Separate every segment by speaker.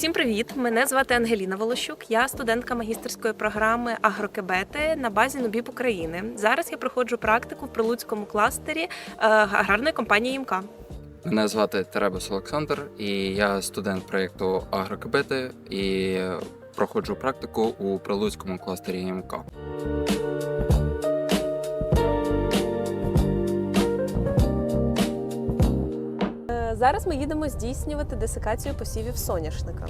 Speaker 1: Усім привіт! Мене звати Ангеліна Волощук. Я студентка магістерської програми Агрокебети на базі Нобіб України. Зараз я проходжу практику в прилуцькому кластері е, аграрної компанії ІМК.
Speaker 2: Мене звати Теребус Олександр, і я студент проєкту Агрокебети і проходжу практику у прилуцькому кластері ІМК.
Speaker 1: Зараз ми їдемо здійснювати десикацію посівів соняшника.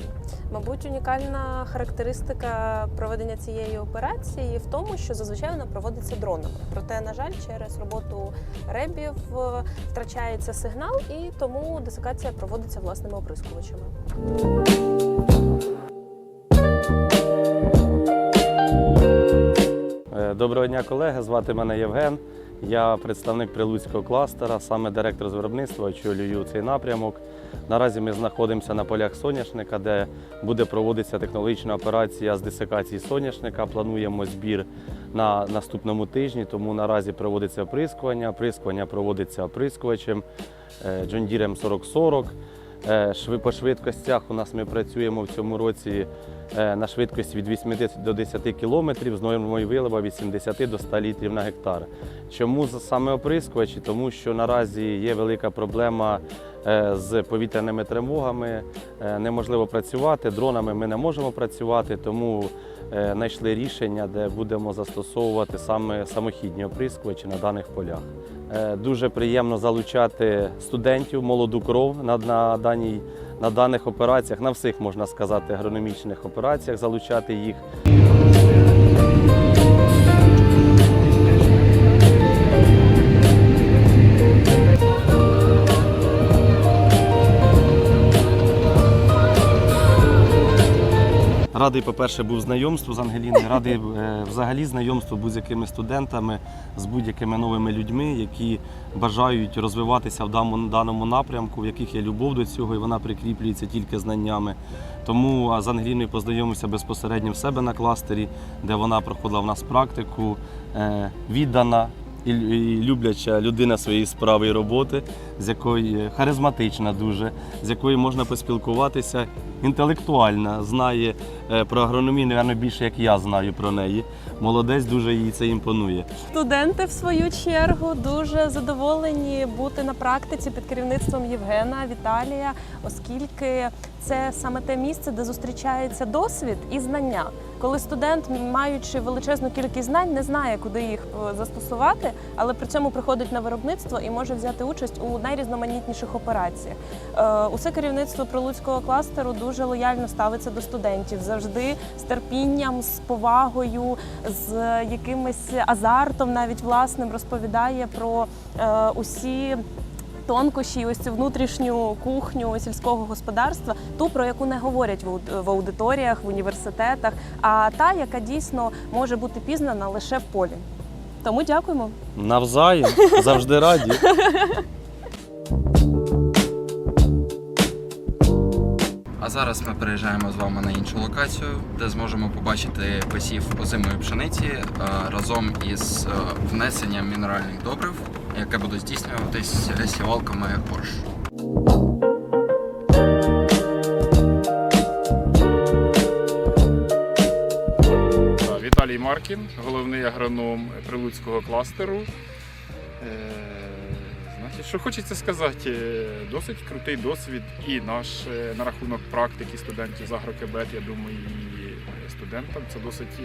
Speaker 1: Мабуть, унікальна характеристика проведення цієї операції в тому, що зазвичай вона проводиться дронами. Проте, на жаль, через роботу ребів е, втрачається сигнал, і тому десикація проводиться власними оприскувачами.
Speaker 3: Е, Доброго дня, колеги. Звати мене Євген. Я представник прилуцького кластера, саме директор з виробництва, очолюю цей напрямок. Наразі ми знаходимося на полях соняшника, де буде проводитися технологічна операція з дисекації соняшника. Плануємо збір на наступному тижні, тому наразі проводиться оприскування. Оприскування проводиться оприскувачем, е, джондірем 4040. По швидкостях у нас ми працюємо в цьому році е, на швидкості від 80 до 10 км з нормою вилива від 70 до 100 літрів на гектар. Чому саме оприскувачі? Тому що наразі є велика проблема е, з повітряними тривогами, е, неможливо працювати, дронами ми не можемо працювати, тому е, знайшли рішення, де будемо застосовувати саме самохідні оприскувачі на даних полях. Е, Дуже приємно залучати студентів, молоду кров на, на, даній, на даних операціях, на всіх можна сказати, агрономічних операціях, залучати їх. Радий, по-перше, був знайомству з Ангеліною, радий е, взагалі знайомству будь-якими студентами, з будь-якими новими людьми, які бажають розвиватися в даному, напрямку, в яких є любов до цього, і вона прикріплюється тільки знаннями. Тому з Ангеліною познайомився безпосередньо в себе на кластері, де вона проходила в нас практику, е, віддана і, любляча людина своєї справи і роботи, з якої харизматична дуже, з якою можна поспілкуватися, інтелектуальна, знає е, про агрономію, мабуть, більше, як я знаю про неї. Молодець дуже їй це імпонує.
Speaker 1: Студенти, в свою чергу, дуже задоволені бути на практиці під керівництвом Євгена Віталія, оскільки це саме те місце, де зустрічається досвід і знання. Коли студент, маючи величезну кількість знань, не знає, куди їх е, застосувати, але при цьому приходить на виробництво і може взяти участь у найрізноманітніших операціях. Е, Усе керівництво прилуцького кластеру дуже лояльно ставиться до студентів, завжди з терпінням, з повагою, з якимось азартом, навіть власним розповідає про е, усі. Тонкощі, ось цю внутрішню кухню сільського господарства, ту, про яку не говорять в аудиторіях, в університетах, а та, яка дійсно може бути пізнана лише в полі. Тому дякуємо.
Speaker 3: Навзаєм, завжди раді.
Speaker 2: А зараз ми переїжджаємо з вами на іншу локацію, де зможемо побачити посів озимої пшениці е, разом із е, внесенням мінеральних добрив, яке буде здійснюватись сівалками.
Speaker 4: Та, Віталій Маркін, головний агроном прилуцького кластеру. Е, що хочеться сказати, е, досить крутий досвід і наш е, на рахунок практики студентів з агрокебет, я думаю, і студентам це досить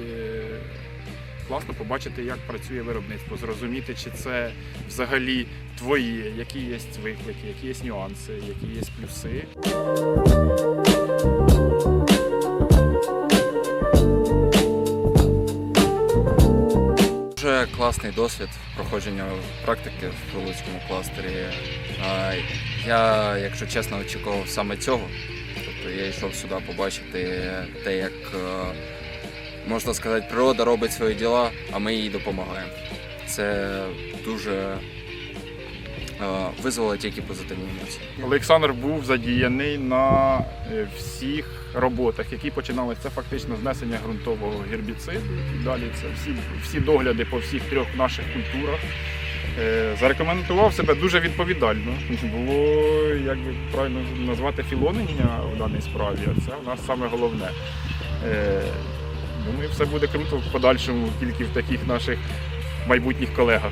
Speaker 4: класно побачити, як працює виробництво, зрозуміти, чи це взагалі твоє, які є виклики, які є нюанси, які є плюси.
Speaker 2: Дуже класний досвід проходження практики в прилуцькому кластері. Я, якщо чесно, очікував саме цього. Тобто я йшов сюди побачити те, як е, можна сказати, природа робить свої діла, а ми їй допомагаємо. Це дуже е, визвало тільки позитивні емоції.
Speaker 4: Олександр був задіяний на е, всіх роботах, які починалися це фактично знесення ґрунтового гербіциду. Далі це всі, всі догляди по всіх трьох наших культурах. Е, Зарекомендував себе дуже відповідально. Було, як би правильно назвати, філонення в даній справі, а це в нас саме головне. Думаю, все буде круто в подальшому, тільки в таких наших майбутніх колегах.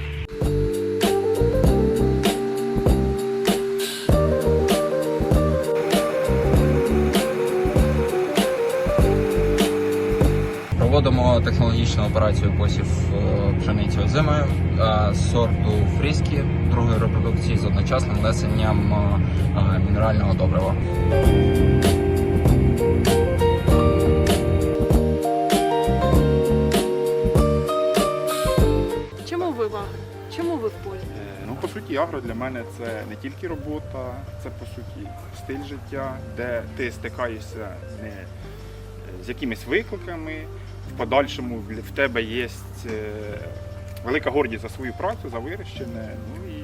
Speaker 2: Проводимо технологічну операцію посів е, пшениці озимою е, сорту фріскі другої репродукції з одночасним внесенням е, мінерального добрива.
Speaker 1: Ви в агро? Чому ви в полі?
Speaker 4: Е, Ну, по суті, агро для мене це не тільки робота, це по суті стиль життя, де ти стикаєшся не е, з якимись викликами. В подальшому в в тебе є велика гордість за свою працю, за вирощене. Ну і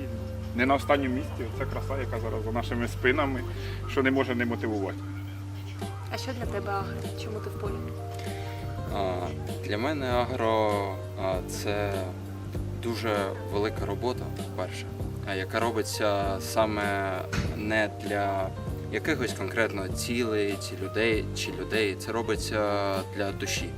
Speaker 4: не на останньому місці це краса, яка зараз за нашими спинами, що не може не мотивувати.
Speaker 1: А що для тебе агро? Чому ти в полі?
Speaker 5: Для мене агро це дуже велика робота, перше, яка робиться саме не для якихось конкретно цілей, чи людей, чи людей. Це робиться для душі.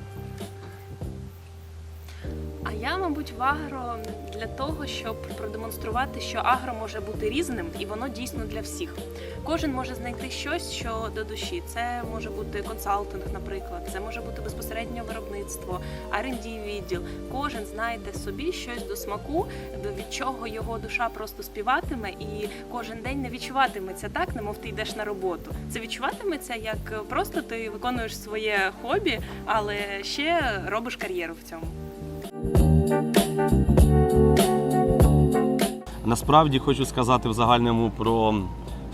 Speaker 1: Мабуть, в агро для того, щоб продемонструвати, що агро може бути різним і воно дійсно для всіх. Кожен може знайти щось, що до душі. Це може бути консалтинг, наприклад, це може бути безпосередньо виробництво, R&D відділ. Кожен знайде собі щось до смаку, від чого його душа просто співатиме, і кожен день не відчуватиметься так, немов ти йдеш на роботу. Це відчуватиметься як просто ти виконуєш своє хобі, але ще робиш кар'єру в цьому.
Speaker 3: Насправді хочу сказати в загальному про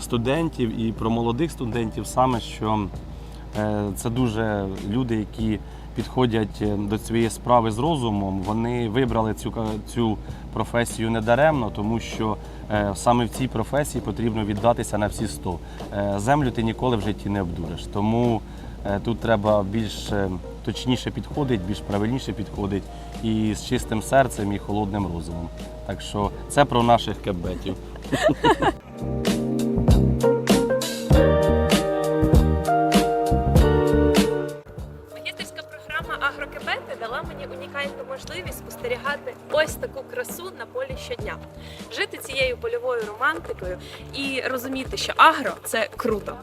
Speaker 3: студентів і про молодих студентів саме, що е, це дуже люди, які підходять е, до цієї справи з розумом. Вони вибрали цю, цю професію недаремно, тому що е, саме в цій професії потрібно віддатися на всі 100. Е, Землю ти ніколи в житті не обдуриш. Тому тут треба більш е, точніше підходити, більш правильніше підходити і з чистим серцем і холодним розумом. Так що це про наших кебетів.
Speaker 1: Магістерська програма Агрокебети дала мені унікальну можливість спостерігати ось таку красу на полі щодня, жити цією польовою романтикою і розуміти, що агро це круто.